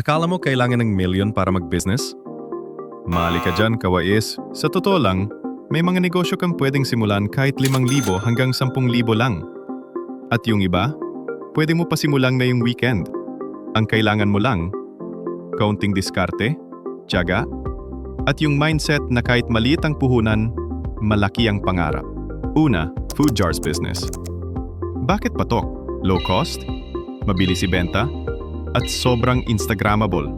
Akala mo kailangan ng milyon para mag-business? Mali ka dyan, kawais. Sa totoo lang, may mga negosyo kang pwedeng simulan kahit 5,000 hanggang 10,000 lang. At yung iba, pwede mo pa simulang na yung weekend. Ang kailangan mo lang, kaunting diskarte, tiyaga, at yung mindset na kahit maliit ang puhunan, malaki ang pangarap. Una, food jars business. Bakit patok? Low cost? Mabilis ibenta? At sobrang Instagrammable.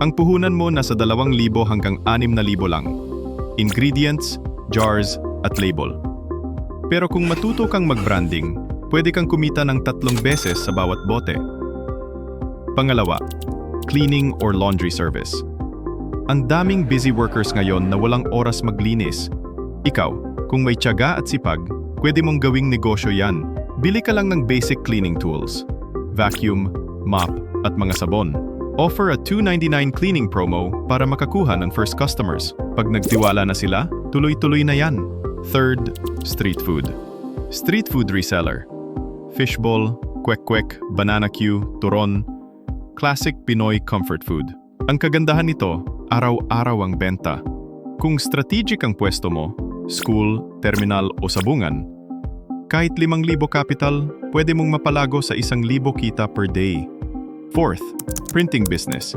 Ang puhunan mo nasa 2,000 hanggang 6,000 lang. Ingredients, jars, at label. Pero kung matuto kang mag-branding, pwede kang kumita ng tatlong beses sa bawat bote. Pangalawa, cleaning or laundry service. Ang daming busy workers ngayon na walang oras maglinis. Ikaw, kung may tiyaga at sipag, pwede mong gawing negosyo yan. Bili ka lang ng basic cleaning tools. Vacuum, mop, at mga sabon. Offer a $2.99 cleaning promo para makakuha ng first customers. Pag nagtiwala na sila, tuloy-tuloy na yan. Third, street food. Street food reseller. Fishball, kwek-kwek, banana Q, turon. Classic Pinoy comfort food. Ang kagandahan nito, araw-araw ang benta. Kung strategic ang pwesto mo, school, terminal o sabungan, kahit 5,000 capital, pwede mong mapalago sa 1,000 kita per day. Fourth, printing business.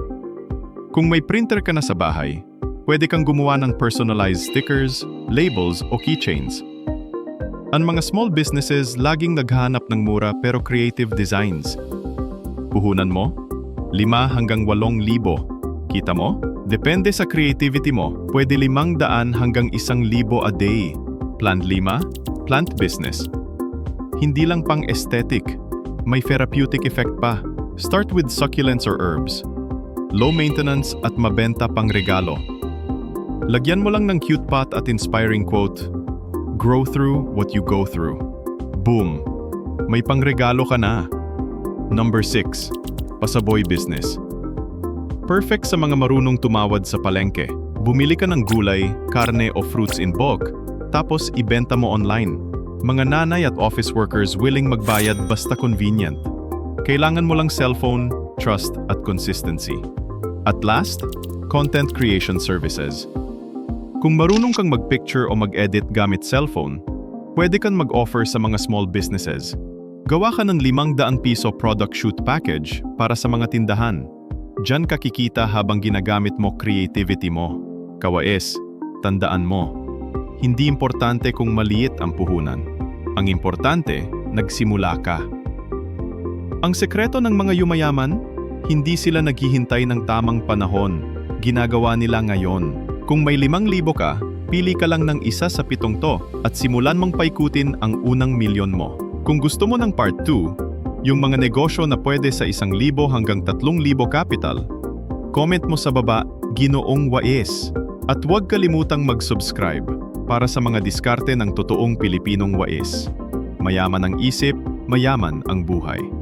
Kung may printer ka na sa bahay, pwede kang gumawa ng personalized stickers, labels o keychains. Ang mga small businesses laging naghahanap ng mura pero creative designs. Puhunan mo? 5 hanggang 8 libo. Kita mo? Depende sa creativity mo, pwede 500 hanggang 1,000 a day. Plant 5, plant business. Hindi lang pang aesthetic, may therapeutic effect pa. Start with succulents or herbs. Low maintenance at mabenta pang regalo. Lagyan mo lang ng cute pot at inspiring quote, Grow through what you go through. Boom! May pangregalo ka na. Number 6. Pasaboy business. Perfect sa mga marunong tumawad sa palengke. Bumili ka ng gulay, karne o fruits in bulk, tapos ibenta mo online. Mga nanay at office workers willing magbayad basta convenient. Kailangan mo lang cellphone, trust at consistency. At last, content creation services. Kung marunong kang mag-picture o mag-edit gamit cellphone, pwede kang mag-offer sa mga small businesses. Gawa ka ng 500 piso product shoot package para sa mga tindahan. Diyan ka kikita habang ginagamit mo creativity mo. Kawais, tandaan mo, hindi importante kung maliit ang puhunan. Ang importante, nagsimula ka. Ang sekreto ng mga yumayaman, hindi sila naghihintay ng tamang panahon. Ginagawa nila ngayon. Kung may 5,000 ka, pili ka lang ng isa sa pitong to at simulan mong paikutin ang unang milyon mo. Kung gusto mo ng part 2, yung mga negosyo na pwede sa 1,000 hanggang 3,000 capital, comment mo sa baba, Ginoong Wais. At huwag kalimutang mag-subscribe para sa mga diskarte ng totoong Pilipinong Wais. Mayaman ang isip, mayaman ang buhay.